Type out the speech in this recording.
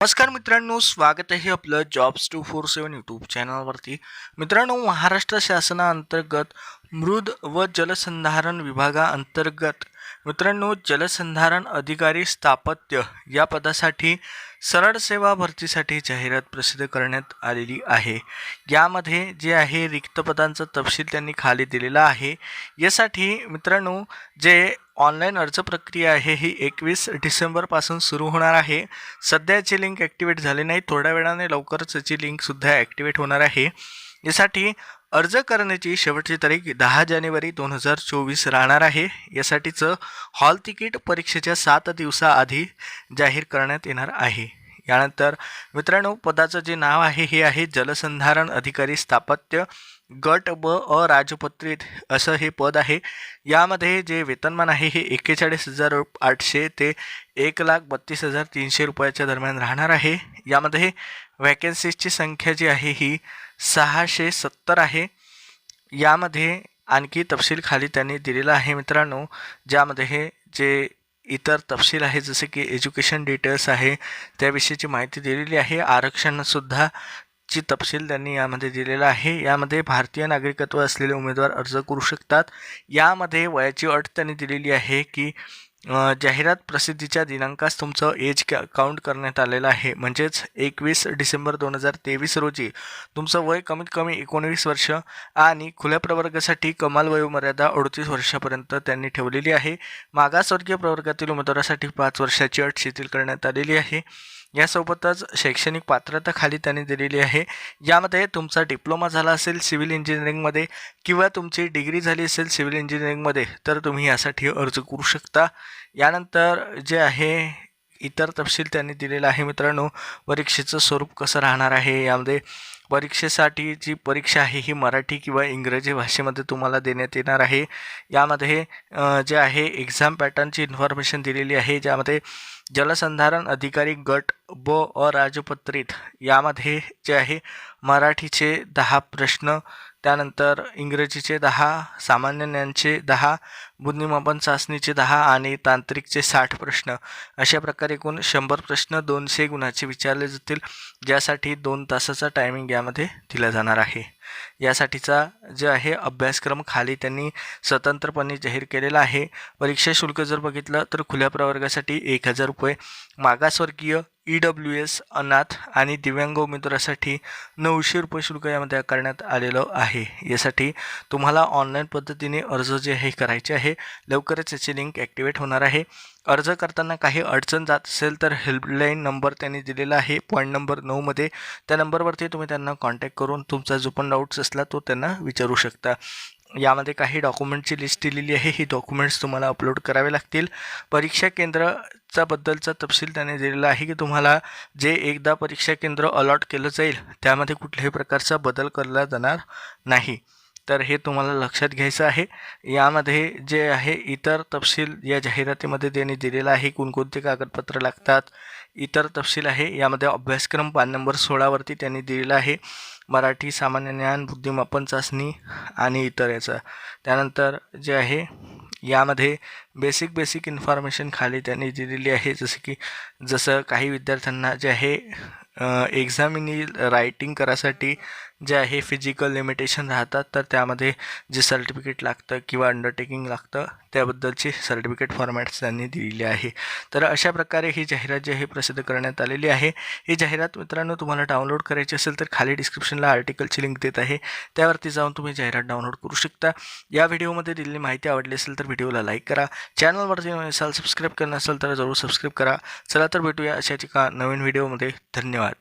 नमस्कार मित्रांनो स्वागत आहे आपलं jobs two four seven YouTube चॅनलवरती मित्रांनो महाराष्ट्र शासनाअंतर्गत मृद व जलसंधारण विभागाअंतर्गत मित्रांनो जलसंधारण अधिकारी स्थापत्य या पदासाठी सरळ सेवा भरतीसाठी जाहिरात प्रसिद्ध करण्यात आलेली आहे. यामध्ये जे आहे रिक्त पदांचा तपशील त्यांनी खाली दिलेला आहे. यासाठी मित्रांनो जे ऑनलाईन अर्ज प्रक्रिया आहे ही एकवीस डिसेंबरपासून सुरू होणार आहे. सध्याची लिंक ॲक्टिवेट झाली नाही. थोड्या वेळाने लवकरच याची लिंकसुद्धा ॲक्टिवेट होणार आहे. यासाठी अर्ज करण्याची शेवटची तारीख दहा जानेवारी दोन हजार चोवीस राहणार आहे. यासाठीचं हॉल तिकीट परीक्षेच्या सात दिवसाआधी जाहीर करण्यात येणार आहे. यानंतर मित्रांनो पदाचं जे नाव आहे हे आहे जलसंधारण अधिकारी स्थापत्य गट ब अराजपत्रित असं हे पद आहे. यामध्ये जे वेतनमान आहे हे एक्केचाळीस हजार आठशे ते एक लाख बत्तीस हजार तीनशे रुपयाच्या दरम्यान राहणार आहे. यामध्ये व्हॅकन्सीजची संख्या जी आहे ही सहाशे सत्तर आहे. यामध्ये आणखी तपशील खाली त्यांनी दिलेला आहे मित्रांनो ज्यामध्ये हे जे इतर तपशील आहे जसे की एज्युकेशन डिटेल्स आहे त्याविषयीची माहिती दिलेली आहे. आरक्षणसुद्धा ची तपशील त्यांनी यामध्ये दिलेला आहे. यामध्ये भारतीय नागरिकत्व असलेले उमेदवार अर्ज करू शकतात. यामध्ये वयाची अट त्यांनी दिलेली आहे की जाहिरात प्रसिद्धीच्या दिनांकास तुमचं एज कॅ काउंट करण्यात आलेलं आहे. म्हणजेच एकवीस डिसेंबर दोन हजार तेवीस रोजी तुमचं वय कमीत कमी एकोणवीस वर्ष आणि खुल्या प्रवर्गासाठी कमाल वयोमर्यादा अडतीस वर्षापर्यंत त्यांनी ठेवलेली आहे. मागासवर्गीय प्रवर्गातील उमेदवारासाठी पाच वर्षाची अट शिथिल करण्यात आलेली आहे. यासोबतच शैक्षणिक पात्रता खाली त्यांनी दिलेली आहे. यामध्ये तुमचा डिप्लोमा झाला असेल सिव्हिल इंजिनिअरिंगमध्ये किंवा तुमची डिग्री झाली असेल सिव्हिल इंजिनिअरिंगमध्ये तर तुम्ही यासाठी अर्ज करू शकता. यानंतर जे आहे इतर तपशील त्यांनी दिलेला आहे मित्रांनो परीक्षेचं स्वरूप कसं राहणार आहे? यामध्ये परीक्षेसाठी जी परीक्षा आहे ही मराठी किंवा इंग्रजी भाषेमध्ये तुम्हाला देण्यात येणार आहे. यामध्ये जे आहे एक्झाम पॅटर्नची इन्फॉर्मेशन दिलेली आहे ज्यामध्ये जलसंधारण अधिकारी गट ब अराजपत्रित यामध्ये जे आहे मराठीचे दहा प्रश्न त्यानंतर इंग्रजीचे दहा सामान्य ज्ञानचे दहा बुद्धिमापन चाचणीचे दहा आणि तांत्रिकचे साठ प्रश्न. अशा प्रकारे एकूण शंभर प्रश्न दोनशे गुणाचे विचारले जातील ज्यासाठी दोन तासाचा टायमिंग यामध्ये दिला जाणार आहे. यासाठीचा जे आहे अभ्यासक्रम खाली त्यांनी स्वतंत्रपणे जाहीर केलेला आहे. परीक्षा शुल्क जर बघितलं तर खुल्या प्रवर्गासाठी एक हजार रुपये मागासवर्गीय ई डब्ल्यू एस अनाथ आणि दिव्यांग उमेदवारासाठी नऊशे रुपये शुल्क यामध्ये आकारण्यात आलेलं आहे. यासाठी तुम्हाला ऑनलाईन पद्धतीने अर्ज जे आहे करायचे आहे लवकरच याची लिंक ॲक्टिवेट होणार आहे. अर्ज करताना काही अडचण जात असेल तर हेल्पलाईन नंबर त्यांनी दिलेला आहे. पॉईंट नंबर नऊमध्ये त्या नंबरवरती तुम्ही त्यांना कॉन्टॅक्ट करून तुमचा जो पण डाऊट्स असला तो त्यांना विचारू शकता. यामध्ये काही डॉक्युमेंटची लिस्ट दिलेली आहे. ही डॉक्युमेंट्स तुम्हाला अपलोड करावे लागतील. परीक्षा केंद्राचा बद्दलचा तपशील त्याने दिलेला आहे की तुम्हाला जे एकदा परीक्षा केंद्र अलॉट केलं जाईल त्यामध्ये कुठल्याही प्रकारचा बदल केला जाणार नाही. तर हे तुम्हाला लक्षात घ्यायचं आहे. यामध्ये जे आहे इतर तपशील या जाहिरातीमध्ये त्यांनी दिलेला आहे. कोणकोणते कागदपत्र लागतात इतर तपशील आहे. यामध्ये अभ्यासक्रम पान नंबर सोळावरती त्यांनी दिलेला आहे. मराठी सामान्य ज्ञान बुद्धिमापन चाचणी आणि इतर याचा त्यानंतर जे आहे यामध्ये बेसिक बेसिक इन्फॉर्मेशन खाली त्यांनी दिलेली आहे. जसं की जसं काही विद्यार्थ्यांना जे आहे एक्झामिनी रायटिंग करायसाठी जे आहे फिजिकल लिमिटेशन राहतात तर त्यामध्ये जे सर्टिफिकेट लागतं किंवा अंडरटेकिंग लागतं त्याबद्दलचे सर्टिफिकेट फॉर्मॅट्स त्यांनी दिलेले आहे. तर अशा प्रकारे ही जाहिरात जी आहे प्रसिद्ध करण्यात आलेली आहे. ही जाहिरात मित्रांनो तुम्हाला डाउनलोड करायची असेल तर खाली डिस्क्रिप्शनला आर्टिकलची लिंक देत आहे. त्यावरती जाऊन तुम्ही जाहिरात डाउनलोड करू शकता. या व्हिडिओमध्ये दिलेली माहिती आवडली असेल तर व्हिडिओला लाईक करा. चॅनलवरती नवीन असाल सबस्क्राईब करणं असेल तर जरूर सबस्क्राईब करा. चला तर भेटूया अशाच एका नवीन व्हिडिओमध्ये. धन्यवाद.